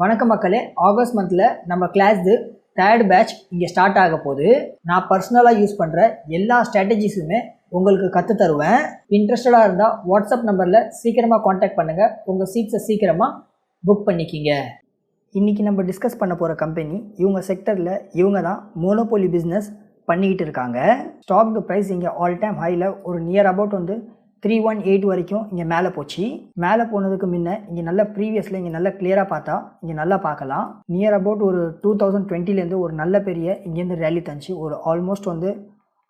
வணக்கம் மக்களே. ஆகஸ்ட் மந்தில் நம்ம கிளாஸ்து தேர்ட் பேட்ச் இங்கே ஸ்டார்ட் ஆக போது நான் பர்சனலாக யூஸ் பண்ணுற எல்லா ஸ்ட்ராட்டஜிஸுமே உங்களுக்கு கற்று தருவேன். இன்ட்ரெஸ்டடாக இருந்தால் வாட்ஸ்அப் நம்பரில் சீக்கிரமாக காண்டாக்ட் பண்ணுங்கள் உங்கள் சீட்ஸை சீக்கிரமாக புக் பண்ணிக்கிங்க. இன்றைக்கி நம்ம டிஸ்கஸ் பண்ண போகிற கம்பெனி இவங்க செக்டரில் இவங்க தான் மோனோபோலி பிஸ்னஸ் பண்ணிக்கிட்டு இருக்காங்க. ஸ்டாக் ப்ரைஸ் இங்கே ஆல் டைம் ஹையில் ஒரு நியர் அபவுட் வந்து த்ரீ ஒன் எயிட் வரைக்கும் இங்கே மேலே போச்சு. மேலே போனதுக்கு முன்ன இங்கே நல்ல ப்ரீவியஸில் இங்கே நல்லா கிளியராக பார்த்தா இங்கே நல்லா பார்க்கலாம். நியர் அபவுட் ஒரு டூ தௌசண்ட் டுவெண்ட்டிலேருந்து ஒரு நல்ல பெரிய இங்கேருந்து ரேலி தந்துச்சு. ஒரு ஆல்மோஸ்ட் வந்து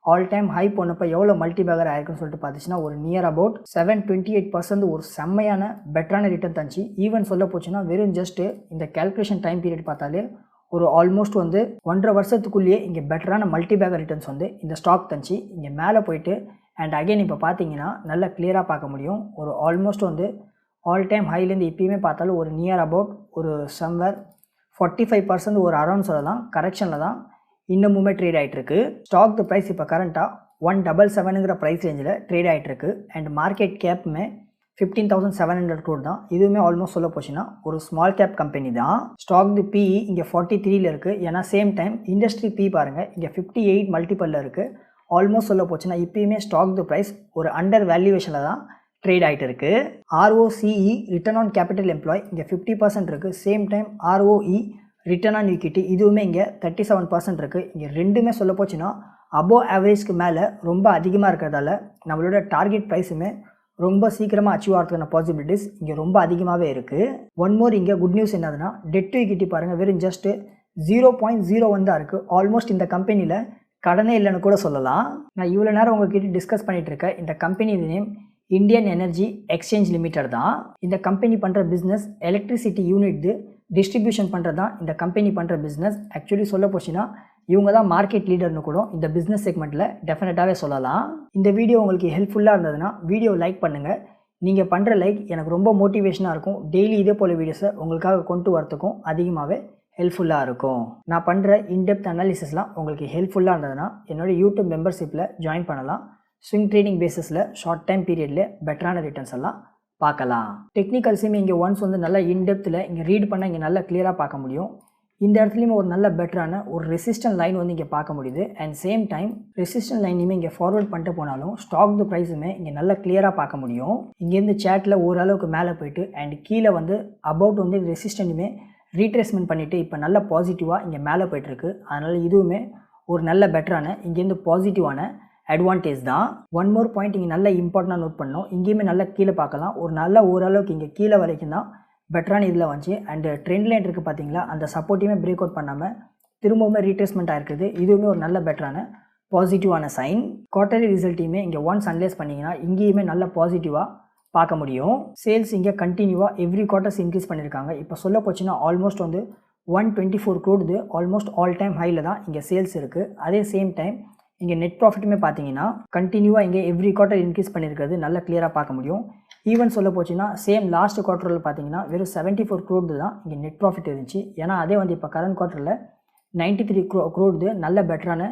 ஆல் டைம் ஹை போனப்போ எவ்வளோ மல்டி பேக்கர் ஆயிருக்குன்னு சொல்லிட்டு பார்த்துச்சுன்னா ஒரு near about seven twenty eight percent ஒரு செம்மையான பெட்டரான ரிட்டர்ன் தந்துச்சு. ஈவன் சொல்ல போச்சுன்னா வெறும் ஜஸ்ட்டு இந்த கேல்குலேஷன் டைம் பீரியட் பார்த்தாலே ஒரு ஆல்மோஸ்ட் வந்து ஒன்றரை வருஷத்துக்குள்ளேயே இங்கே பெட்டரான மல்டி பேக்கர் ரிட்டர்ன்ஸ் வந்து இந்த ஸ்டாக் தந்துச்சு. இங்கே மேலே போயிட்டு அண்ட் அகெயின் இப்போ பார்த்தீங்கன்னா நல்லா கிளியராக பார்க்க முடியும். ஒரு ஆல்மோஸ்ட் வந்து ஆல் டைம் ஹைலேருந்து இப்போயுமே பார்த்தாலும் ஒரு நியர் அபவுட் ஒரு சம்வேர் ஃபார்ட்டி ஃபைவ் பர்சன்ட் ஒரு அரௌண்ட் சொல்லலாம் கரெக்ஷனில் தான் இன்னமுமே ட்ரேட் ஆகிட்டுருக்கு ஸ்டாக் ப்ரைஸ் இப்போ கரண்ட்டாக ஒன் டபுள் செவனுங்கிற ப்ரைஸ் ரேஞ்சில் ட்ரேட் ஆகிட்டுருக்கு and market கேப்புமே fifteen thousand seven hundred crore தான். இதுவுமே ஆல்மோஸ்ட் சொல்ல போச்சுன்னா ஒரு ஸ்மால் கேப் கம்பெனி தான். ஸ்டாக் தி பிஇ இங்கே ஃபார்ட்டி த்ரீல இருக்குது ஏன்னா சேம் டைம் இண்டஸ்ட்ரி பி பாருங்கள் இங்கே ஃபிஃப்டி எயிட் மல்டிப்பலில் இருக்குது ஆல்மோஸ்ட் சொல்ல போச்சுன்னா இப்பயுமே ஸ்டாக் தி ப்ரைஸ் ஒரு அண்டர் வேல்யூவேஷனில் தான் ட்ரேட் ஆகிட்டு இருக்குது ROCE return on capital employ இங்கே ஃபிஃப்டி பர்சன்ட் இருக்குது same time ROE return on equity இதுவுமே இங்கே தேர்ட்டி செவன் பர்சன்ட் இருக்குது இங்கே ரெண்டுமே சொல்ல போச்சுன்னா அபோவ் ஆவரேஜ்க்கு மேலே ரொம்ப அதிகமாக இருக்கிறதால நம்மளோட டார்கெட் ப்ரைஸுமே ரொம்ப சீக்கிரமாக அச்சீவ் ஆகிறதுக்கான பாசிபிலிட்டிஸ் இங்கே ரொம்ப அதிகமாகவே இருக்குது ஒன் மோர் இங்கே குட் நியூஸ் என்னதுன்னா டெட் டு ஈக்விட்டி பாருங்கள் வெறும் just zero point zero one தான் இருக்குது ஆல்மோஸ்ட் இந்த கம்பெனியில் கடனே இல்லைன்னு கூட சொல்லலாம். நான் இவ்வளோ நேரம் உங்ககிட்ட டிஸ்கஸ் பண்ணிகிட்டு இருக்கேன் இந்த company name Indian energy exchange limited தான். இந்த கம்பெனி பண்ணுற பிஸ்னஸ் எலக்ட்ரிசிட்டி யூனிட் டிஸ்ட்ரிபியூஷன் பண்ணுறது தான் இந்த கம்பெனி பண்ணுற பிஸ்னஸ் ஆக்சுவலி சொல்ல போச்சுன்னா இவங்க தான் மார்க்கெட் லீடர்னு கூட இந்த பிஸ்னஸ் செக்மெண்ட்டில் டெஃபினட்டாகவே சொல்லலாம். இந்த வீடியோ உங்களுக்கு ஹெல்ப்ஃபுல்லாக இருந்ததுன்னா வீடியோ லைக் பண்ணுங்கள் நீங்கள் பண்ணுற லைக் எனக்கு ரொம்ப மோட்டிவேஷனாக இருக்கும். டெய்லி இதே போல் வீடியோஸை உங்களுக்காக கொண்டு வரத்துக்கும் அதிகமாகவே ஹெல்ப்ஃபுல்லாக இருக்கும். நான் பண்ணுற இன்டெப்த் அனாலிசிஸ்லாம் உங்களுக்கு ஹெல்ப்ஃபுல்லாக இருந்ததுன்னா என்னோட யூடியூப் மெம்பர்ஷிப்பில் ஜாயின் பண்ணலாம். ஸ்விங் ட்ரேடிங் பேசிஸில் ஷார்ட் டைம் பீரியடில் பெட்டரான ரிட்டர்ன்ஸ் எல்லாம் பார்க்கலாம். டெக்னிக்கல்ஸையுமே இங்கே ஒன்ஸ் வந்து நல்லா இன்டெப்த்தில் இங்கே ரீட் பண்ணால் இங்கே நல்லா கிளியராக பார்க்க முடியும். இந்த இடத்துலையுமே ஒரு நல்ல பெட்டரான ஒரு ரெசிஸ்டன்ட் லைன் வந்து இங்கே பார்க்க முடியுது. அண்ட் சேம் டைம் ரெசிஸ்டன்ட் லைனையுமே இங்கே ஃபார்வர்ட் பண்ணிட்டு போனாலும் ஸ்டாக் த ப்ரைஸுமே இங்கே நல்லா கிளியராக பார்க்க முடியும். இங்கேருந்து சேட்டில் ஓரளவுக்கு மேலே போயிட்டு அண்ட் கீழே வந்து அபவுட் வந்து ரெசிஸ்டன்ட்டுமே ரீட்ரேஸ்மெண்ட் பண்ணிவிட்டு இப்போ நல்ல பாசிட்டிவாக இங்கே மேலே போயிட்டுருக்கு. அதனால் இதுவுமே ஒரு நல்ல பெட்டரான இங்கேருந்து பாசிட்டிவான அட்வான்டேஜ் தான். ஒன் மோர் பாயிண்ட் இங்கே நல்ல இம்பார்ட்டண்டாக நோட் பண்ணோம் இங்கேயுமே நல்லா கீழே பார்க்கலாம். ஒரு நல்ல ஓரளவுக்கு இங்கே கீழே வரைக்கும் தான் பெட்டரான இதில் வந்துச்சு. அண்டு ட்ரெண்ட் லைன் இருக்குது பார்த்தீங்களா அந்த சப்போர்ட்டையுமே பிரேக் அவுட் பண்ணாமல் திரும்பவுமே ரீட்ரேஸ்மெண்ட் ஆகிருக்குது இதுவுமே ஒரு நல்ல பெட்டரான பாசிட்டிவான சைன் குவார்டர்லி ரிசல்ட்டையுமே இங்கே ஒன்ஸ் அனலைஸ் பண்ணிங்கன்னா இங்கேயுமே நல்ல பாசிட்டிவாக பார்க்க முடியும். சேல்ஸ் இங்கே கண்டினியூவாக எவ்ரி குவார்ட்டர்ஸ் இன்க்ரீஸ் பண்ணியிருக்காங்க இப்போ சொல்ல போச்சுன்னா ஆல்மோஸ்ட் வந்து ஒன் டுவெண்ட்டி ஃபோர் க்ரோடுது ஆல்மோஸ்ட் ஆல் டைம் ஹையில் தான் இங்கே சேல்ஸ் இருக்குது அதே சேம் டைம் இங்கே நெட் ப்ராஃபிட்டுமே பார்த்தீங்கன்னா கண்டினியூவாக இங்கே எவ்ரி குவார்ட்டர் இன்க்ரீஸ் பண்ணியிருக்கிறது நல்லா கிளியராக பார்க்க முடியும். ஈவன் சொல்ல போச்சுன்னா சேம் லாஸ்ட் குவார்ட்டரில் பார்த்தீங்கன்னா வெறும் செவன்ட்டி ஃபோர் க்ரோடு தான் இங்கே நெட் ப்ராஃபிட் இருந்துச்சு. ஏன்னா அதே வந்து இப்போ கரண்ட் குவார்ட்டரில் நைன்ட்டி த்ரீ க்ரோ க்ரோடுது நல்ல பெட்டரான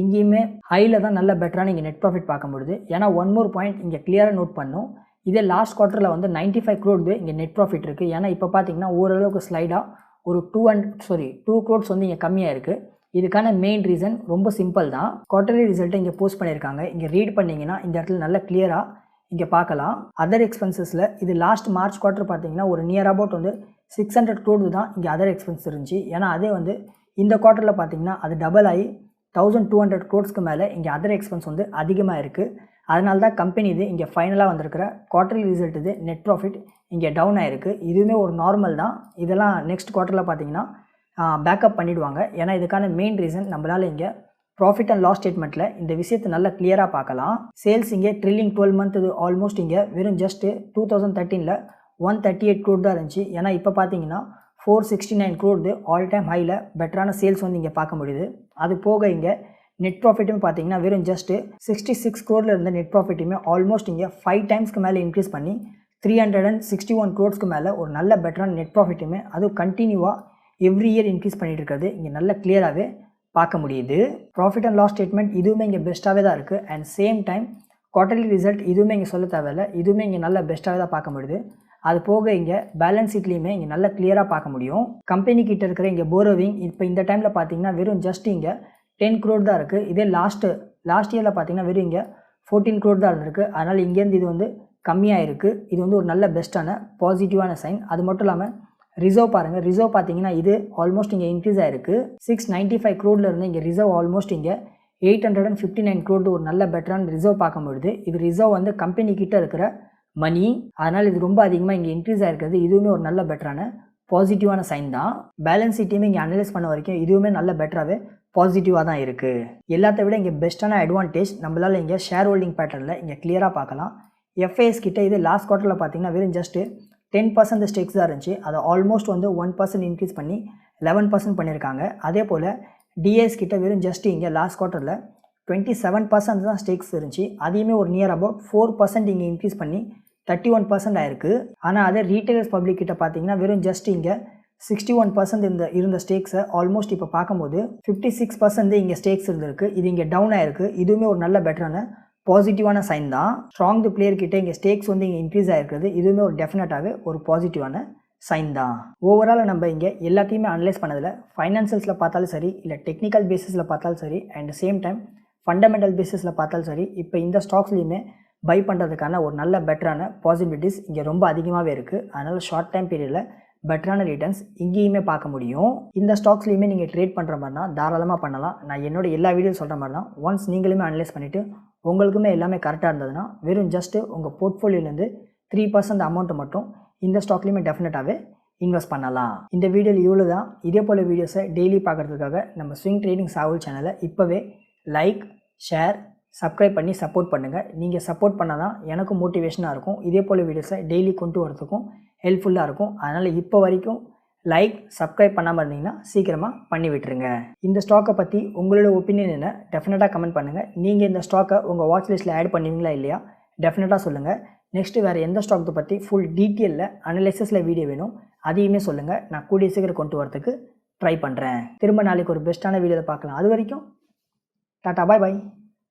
இங்கேயுமே ஹையில் தான் நல்ல பெட்டரான இங்கே நெட் ப்ராஃபிட் பார்க்க முடியுது. ஏன்னா ஒன் மோர் பாயிண்ட் இங்கே கிளியராக நோட் பண்ணும். இதே லாஸ்ட் குவார்ட்டரில் வந்து நைன்ட்டி ஃபைவ் க்ரோடு இங்கே நெட் ப்ராஃபிட் இருக்குது ஏன்னா இப்போ பார்த்தீங்கன்னா ஓரளவுக்கு ஸ்லைடாக ஒரு two hundred sorry two crores வந்து இங்கே கம்மியாக இருக்குது இதுக்கான மெயின் ரீசன் ரொம்ப சிம்பிள் தான். குவார்டர்லி ரிசல்ட்டை இங்கே போஸ்ட் பண்ணியிருக்காங்க. இங்கே ரீட் பண்ணிங்கன்னா இந்த இடத்துல நல்லா கிளியராக இங்கே பார்க்கலாம். அதர் எக்ஸ்பென்சஸில் இது லாஸ்ட் மார்ச் குவார்ட்டர் பார்த்தீங்கன்னா ஒரு நியர் அபவுட் வந்து சிக்ஸ் ஹண்ட்ரட் க்ரோடு தான் இங்கே அதர் எக்ஸ்பென்ஸ் இருந்துச்சு. ஏன்னா அதே வந்து இந்த குவார்ட்டரில் பார்த்தீங்கன்னா அது டபுள் ஆகி தௌசண்ட் டூ ஹண்ட்ரட் க்ரோட்ஸ்க்கு மேலே இங்கே அதர் எக்ஸ்பென்ஸ் வந்து அதிகமாக இருக்குது அதனால தான் கம்பெனி இது இங்கே ஃபைனலாக வந்திருக்கிற குவார்டர்லி ரிசல்ட் இது நெட் ப்ராஃபிட் இங்கே டவுன் ஆகிருக்கு இதுவுமே ஒரு நார்மல் தான். இதெல்லாம் நெக்ஸ்ட் குவார்ட்டரில் பார்த்தீங்கன்னா பேக்கப் பண்ணிவிடுவாங்க ஏன்னா இதுக்கான மெயின் ரீசன் நம்மளால் இங்கே ப்ராஃபிட் அண்ட் லாஸ் ஸ்டேட்மெண்ட்டில் இந்த விஷயத்தை நல்லா கிளியராக பார்க்கலாம். சேல்ஸ் இங்கே ட்ரில்லிங் டுவெல் மந்த் இது ஆல்மோஸ்ட் இங்கே வெறும் ஜஸ்ட்டு டூ தௌசண்ட் தேர்ட்டீனில் ஒன் தேர்ட்டி எயிட் க்ரோட் தான் இருந்துச்சு. ஏன்னா இப்போ பார்த்தீங்கன்னா four sixty nine crore all time ஹையில் பெட்டரான சேல்ஸ் வந்து இங்கே பார்க்க முடியுது. அது போக இங்கே நெட் ப்ராஃபிட்டும் பார்த்தீங்கன்னா வெறும் ஜஸ்ட்டு சிக்ஸ்டி சிக்ஸ் க்ரோரில் இருந்த நெட் ப்ராஃபிட்டுமே ஆல்மோஸ்ட் இங்கே ஃபைவ் டைம்ஸ்க்கு மேலே இன்க்ரீஸ் பண்ணி three hundred and sixty one க்ரோர்ஸ்க்கு மேலே ஒரு நல்ல பெட்டரான நெட் ப்ராஃபிட்டுமே அதுவும் கண்டினியூவாக எவ்ரி இயர் இன்க்ரீஸ் பண்ணிட்டு இருக்கிறது. இங்கே நல்ல கிளியராகவே பார்க்க முடியுது. ப்ராஃபிட் அண்ட் லாஸ் ஸ்டேட்மெண்ட் இதுவுமே இங்கே பெஸ்ட்டாகவே தான் இருக்குது and same time quarterly result இதுவுமே இங்கே சொல்ல தேவையில்லை. இதுவுமே இங்கே நல்ல பெஸ்ட்டாகவே தான் பார்க்க முடியுது. அது போக இங்கே பேலன்ஸ் ஷீட்லேயுமே இங்கே நல்லா கிளியராக பார்க்க முடியும். கம்பெனி கிட்ட இருக்கிற இங்கே போரோவிங் இப்போ இந்த டைமில் பார்த்தீங்கன்னா வெறும் ஜஸ்ட் இங்கே டென் க்ரோட் தான் இருக்குது இதே லாஸ்ட்டு லாஸ்ட் இயரில் பார்த்தீங்கன்னா வெறும் இங்கே ஃபோர்டீன் க்ரோட் தான் இருந்திருக்கு. அதனால் இங்கேருந்து இது வந்து கம்மியாக இருக்குது இது வந்து ஒரு நல்ல பெஸ்ட்டான பாசிட்டிவான சைன் அது மட்டும் இல்லாமல் ரிசர்வ் பாருங்கள் ரிசர்வ் பார்த்தீங்கன்னா இது ஆல்மோஸ்ட் இங்கே இன்க்ரீஸ் ஆயிருக்கு. சிக்ஸ் நைன்ட்டி ஃபைவ் க்ரோடில் இருந்து இங்கே ரிசர்வ் ஆல்மோஸ்ட் இங்கே eight hundred and fifty nine crore ஒரு நல்ல பெட்டரான ரிசர்வ் பார்க்க முடியுது. இது ரிசர்வ் வந்து கம்பெனி கிட்ட இருக்கிற மணி அதனால் இது ரொம்ப அதிகமாக இங்கே இன்க்ரீஸ் ஆகிருக்கிறது இதுவுமே ஒரு நல்ல பெட்டரான பாசிட்டிவான சைன் தான். பேலன்ஸ் சீட்டையுமே இங்கே அனலைஸ் பண்ண வரைக்கும் இதுவுமே நல்ல பெட்டராகவே பாசிட்டிவாக தான் இருக்குது எல்லாத்த விட இங்கே பெஸ்ட்டான அட்வான்டேஜ் நம்மளால் இங்கே ஷேர் ஹோல்டிங் பேட்டர்னில் இங்கே கிளியராக பார்க்கலாம். எஃப்ஐஎஸ் கிட்ட இது லாஸ்ட் குவார்ட்டரில் பார்த்தீங்கன்னா வெறும் ஜஸ்ட்டு டென் பர்சன்ட் ஸ்டேக்ஸ் தான் இருந்துச்சு. அதை ஆல்மோஸ்ட் வந்து ஒன் பர்சன்ட் இன்க்ரீஸ் பண்ணி லெவன் பர்சன்ட் பண்ணியிருக்காங்க. அதே போல் டிஎஸ் கிட்ட வெறும் ஜஸ்ட் இங்கே லாஸ்ட் குவார்ட்டரில் டுவெண்ட்டி செவன் பர்சன்ட் தான் ஸ்டேக்ஸ் இருந்துச்சு. அதையுமே ஒரு நியர் அபவுட் ஃபோர் பர்சன்ட் இங்கே இன்க்ரீஸ் பண்ணி தேர்ட்டி ஒன் பர்சன்ட் ஆயிருக்கு. ஆனால் அதே ரீட்டைலர்ஸ் பப்ளிக் கிட்ட பார்த்தீங்கன்னா வெறும் ஜஸ்ட் இங்கே சிக்ஸ்டி ஒன் பர்சன்ட் இந்த இருந்த ஸ்டேக்ஸை ஆல்மோஸ்ட் இப்போ பார்க்கும்போது ஃபிஃப்டி சிக்ஸ் பர்சன்ட் இங்கே ஸ்டேக்ஸ் இருந்திருக்கு. இது இங்கே டவுன் ஆயிருக்கு. இதுவுமே ஒரு நல்ல பெட்டரான பாசிட்டிவான சைன் தான். ஸ்ட்ராங் தி பிளேயர் கிட்ட இங்கே ஸ்டேக்ஸ் வந்து இங்கே இன்க்ரீஸ் ஆகிருக்கிறது இதுவுமே ஒரு டெஃபினட்டாகவே ஒரு பாசிட்டிவான சைன் தான். ஓவரால் நம்ம இங்கே எல்லாத்தையுமே அனலைஸ் பண்ணதில் ஃபைனான்சியல்ஸில் பார்த்தாலும் சரி இல்லை டெக்னிக்கல் பேசிஸில் பார்த்தாலும் சரி அண்ட் சேம் டைம் ஃபண்டமெண்டல் பேசிஸில் பார்த்தாலும் சரி இப்போ இந்த ஸ்டாக்ஸ்லையுமே பை பண்ணுறதுக்கான ஒரு நல்ல பெட்டரான பாசிபிலிட்டிஸ் இங்கே ரொம்ப அதிகமாகவே இருக்குது அதனால் ஷார்ட் டைம் பீரியடில் பெட்டரான ரிட்டர்ன்ஸ் இங்கேயுமே பார்க்க முடியும். இந்த ஸ்டாக்ஸ்லையுமே நீங்கள் ட்ரேட் பண்ணுற மாதிரினா தாராளமாக பண்ணலாம். நான் என்னோட எல்லா வீடியோ சொல்கிற மாதிரி தான் ஒன்ஸ் நீங்களுமே அனலைஸ் பண்ணிவிட்டு உங்களுக்குமே எல்லாமே கரெக்டாக இருந்ததுன்னா வெறும் ஜஸ்ட்டு உங்கள் போர்ட்ஃபோலியோலேருந்து த்ரீ பர்சன்ட் அமௌண்ட்டை மட்டும் இந்த ஸ்டாக்லேயுமே டெஃபினட்டாகவே இன்வெஸ்ட் பண்ணலாம். இந்த வீடியோவில் இவ்வளோ தான் இதே போல் வீடியோஸை டெய்லி பார்க்குறதுக்காக நம்ம ஸ்விங் ட்ரேடிங் சாவல் சேனலை இப்போவே லைக் ஷேர் சப்ஸ்கிரைப் பண்ணி சப்போர்ட் பண்ணுங்கள் நீங்கள் சப்போர்ட் பண்ணால் தான் எனக்கும் மோட்டிவேஷனாக இருக்கும். இதே போல் வீடியோஸை டெய்லி கொண்டு வரதுக்கும் ஹெல்ப்ஃபுல்லாக இருக்கும். அதனால் இப்போ வரைக்கும் லைக் சப்ஸ்கிரைப் பண்ணாமல் இருந்தீங்கன்னா சீக்கிரமாக பண்ணி விட்டுருங்க. இந்த ஸ்டாக்கை பற்றி உங்களோட ஒப்பீனியன் என்ன? டெஃபினட்டாக கமெண்ட் பண்ணுங்கள் நீங்கள் இந்த ஸ்டாக்கை உங்கள் வாட்ச் லிஸ்ட்டில் ஆட் பண்ணுவீங்களா இல்லையா? டெஃபினட்டாக சொல்லுங்கள் நெக்ஸ்ட்டு வேறு எந்த ஸ்டாக்கை பற்றி ஃபுல் டீட்டெயிலில் அனலைசஸில் வீடியோ வேணும் அதையுமே சொல்லுங்கள் நான் கூடிய சீக்கிரம் கொண்டு வரதுக்கு ட்ரை பண்ணுறேன் திரும்ப நாளைக்கு ஒரு பெஸ்ட்டான வீடியோவில் பார்க்கலாம். அது வரைக்கும் டாட்டா பாய் பாய்